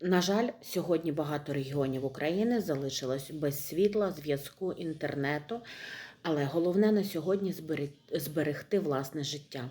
На жаль, сьогодні багато регіонів України залишилось без світла, зв'язку, інтернету, але головне на сьогодні зберегти власне життя.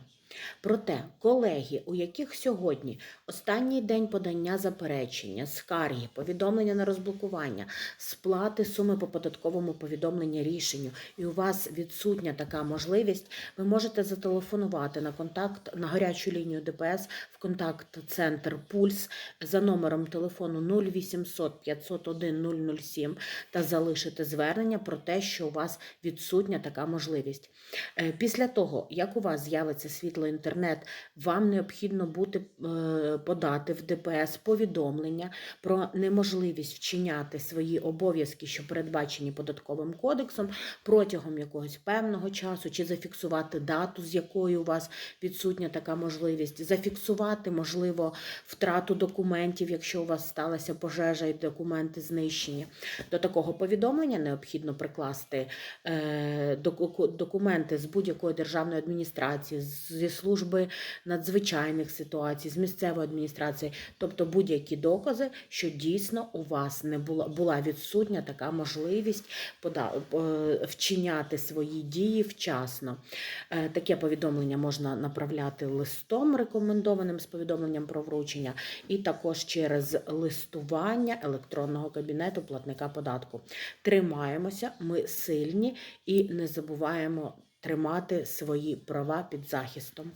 Проте, колеги, у яких сьогодні останній день подання заперечення, скарги, повідомлення на розблокування, сплати суми по податковому повідомленню рішенню, і у вас відсутня така можливість, ви можете зателефонувати на контакт на гарячу лінію ДПС в контакт-центр Пульс за номером телефону 0800 501 007 та залишити звернення про те, що у вас відсутня така можливість. Е, Після того, як у вас з'явиться світло інтернет, вам необхідно буде е, подати в ДПС повідомлення про неможливість вчиняти свої обов'язки, що передбачені податковим кодексом, протягом якогось певного часу, чи зафіксувати дату, з якої у вас відсутня така можливість, зафіксувати, можливо, втрату документів, якщо у вас сталася пожежа і документи знищені. До такого повідомлення необхідно прикласти е, документи з будь-якої державної адміністрації, зі служби надзвичайних ситуацій, з місцевої адміністрації, тобто будь-які докази, що дійсно у вас не була, була відсутня така можливість е, вчиняти свої дії вчасно. Е, Таке повідомлення можна направляти листом, рекомендованим з повідомленням про вручення, і також через листування електронного кабінету платника податку. Тримаємося, ми сильні і не забуваємо тримати свої права під захистом.